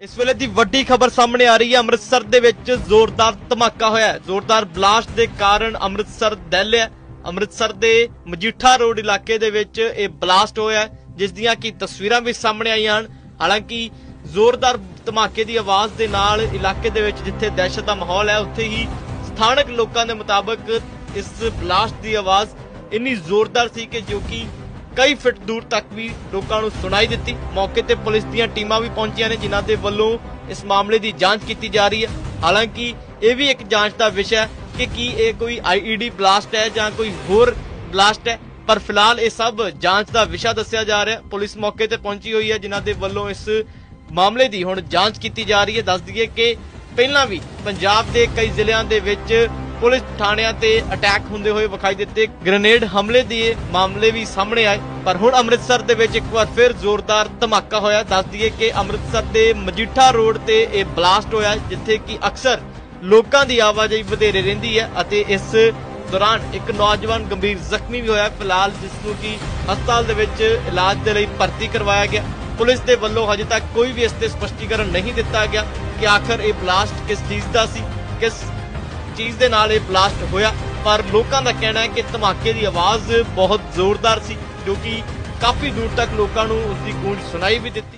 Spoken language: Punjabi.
ਇਸ ਵੇਲੇ ਦੀ ਵੱਡੀ ਖਬਰ ਸਾਹਮਣੇ ਆ ਰਹੀ ਹੈ। ਅੰਮ੍ਰਿਤਸਰ ਦੇ ਵਿੱਚ ਜ਼ੋਰਦਾਰ ਧਮਾਕਾ ਹੋਇਆ ਹੈ। ਜ਼ੋਰਦਾਰ ਬਲਾਸਟ ਦੇ ਕਾਰਨ ਅੰਮ੍ਰਿਤਸਰ ਦਹਿਲਿਆ ਅੰਮ੍ਰਿਤਸਰ ਦੇ ਮਜੀਠਾ ਰੋਡ ਇਲਾਕੇ ਦੇ ਵਿੱਚ ਇਹ ਬਲਾਸਟ ਹੋਇਆ ਜਿਸ ਦੀਆਂ ਕੀ ਤਸਵੀਰਾਂ ਵੀ ਸਾਹਮਣੇ ਆਈਆਂ ਹਨ। ਹਾਲਾਂਕਿ ਜ਼ੋਰਦਾਰ ਧਮਾਕੇ ਦੀ ਆਵਾਜ਼ ਦੇ ਨਾਲ ਇਲਾਕੇ ਦੇ ਵਿੱਚ ਜਿੱਥੇ ਦਹਿਸ਼ਤ ਦਾ ਮਾਹੌਲ ਹੈ, ਉੱਥੇ ਹੀ ਸਥਾਨਕ ਲੋਕਾਂ ਦੇ ਮੁਤਾਬਕ ਇਸ ਬਲਾਸਟ ਦੀ ਆਵਾਜ਼ ਇੰਨੀ ਜ਼ੋਰਦਾਰ ਸੀ ਕਿ ਜੋ ਕਿ ਕਈ ਫਿਟ ਦੂਰ ਤੱਕ ਵੀ ਲੋਕਾਂ ਨੂੰ ਸੁਣਾਈ ਦਿੱਤੀ। ਮੌਕੇ ਤੇ ਪੁਲਿਸ ਦੀਆਂ ਟੀਮਾਂ ਵੀ ਪਹੁੰਚੀਆਂ ਨੇ, ਜਿਨ੍ਹਾਂ ਦੇ ਵੱਲੋਂ ਇਸ ਮਾਮਲੇ ਦੀ ਜਾਂਚ ਕੀਤੀ ਜਾ ਰਹੀ ਹੈ। ਹਾਲਾਂਕਿ ਇਹ ਵੀ ਇੱਕ ਜਾਂਚ ਦਾ ਵਿਸ਼ਾ ਹੈ ਕਿ ਕੀ ਇਹ ਕੋਈ ਆਈਈਡੀ ਬਲਾਸਟ ਹੈ ਜਾਂ ਕੋਈ ਹੋਰ ਬਲਾਸਟ ਹੈ। ਪਰ ਫਿਲਹਾਲ ਇਹ ਸਭ ਜਾਂਚ ਦਾ ਵਿਸ਼ਾ ਦੱਸਿਆ ਜਾ ਰਿਹਾ ਪੁਲਿਸ ਮੌਕੇ ਤੇ ਪਹੁੰਚੀ ਹੋਈ ਹੈ, ਜਿਨ੍ਹਾਂ ਦੇ ਵੱਲੋਂ ਇਸ ਮਾਮਲੇ ਦੀ ਹੁਣ ਜਾਂਚ ਕੀਤੀ ਜਾ ਰਹੀ ਹੈ। ਦੱਸ ਦਈਏ ਕਿ ਪਹਿਲਾਂ ਵੀ ਪੰਜਾਬ ਦੇ ਕਈ ਜ਼ਿਲ੍ਹਿਆਂ ਦੇ ਵਿੱਚ ਪੁਲਿਸ ਥਾਣਿਆਂ ਤੇ ਅਟੈਕ ਹੁੰਦੇ ਹੋਏ ਵਿਖਾਈ ਦਿੱਤੇ। ਗ੍ਰੇਨੇਡ ਹਮਲੇ ਦੇ ਮਾਮਲੇ ਵੀ ਸਾਹਮਣੇ ਆਏ। ਪਰ ਹੁਣ ਅੰਮ੍ਰਿਤਸਰ ਦੇ ਵਿੱਚ ਇੱਕ ਵਾਰ ਫਿਰ ਜ਼ੋਰਦਾਰ ਧਮਾਕਾ ਹੋਇਆ। ਦੱਸ ਦਈਏ ਕਿ ਅੰਮ੍ਰਿਤਸਰ ਦੇ ਮਜੀਠਾ ਰੋਡ ਤੇ ਇਹ ਬਲਾਸਟ ਹੋਇਆ, ਜਿੱਥੇ ਕਿ ਅਕਸਰ ਲੋਕਾਂ ਦੀ ਆਵਾਜਾਈ ਵਧੇਰੇ ਰਹਿੰਦੀ ਹੈ ਅਤੇ ਇਸ ਦੌਰਾਨ ਇੱਕ ਨੌਜਵਾਨ ਗੰਭੀਰ ਜ਼ਖਮੀ ਵੀ ਹੋਇਆ। ਫਿਲਹਾਲ ਜਿਸ ਨੂੰ ਕਿ ਹਸਪਤਾਲ ਦੇ ਵਿੱਚ ਇਲਾਜ ਦੇ ਲਈ ਭਰਤੀ ਕਰਵਾਇਆ ਗਿਆ। ਪੁਲਿਸ ਦੇ ਵੱਲੋਂ ਹਜੇ ਤੱਕ ਕੋਈ ਵੀ ਇਸ ਤੇ ਸਪਸ਼ਟੀਕਰਨ ਨਹੀਂ ਦਿੱਤਾ ਗਿਆ ਕਿ ਆਖਰ ਇਹ ਬਲਾਸਟ ਕਿਸ ਚੀਜ਼ ਦਾ ਸੀ, ਕਿਸ ਚੀਜ਼ ਦੇ ਨਾਲ ਇਹ ਬਲਾਸਟ ਹੋਇਆ, ਪਰ ਲੋਕਾਂ ਦਾ ਕਹਿਣਾ ਹੈ ਕਿ ਧਮਾਕੇ ਦੀ ਆਵਾਜ਼ ਬਹੁਤ ਜ਼ੋਰਦਾਰ ਸੀ, ਜੋ ਕਿ ਕਾਫੀ ਦੂਰ ਤੱਕ ਲੋਕਾਂ ਨੂੰ ਉਸ ਦੀ ਗੂੰਜ ਸੁਣਾਈ ਵੀ ਦਿੱਤੀ।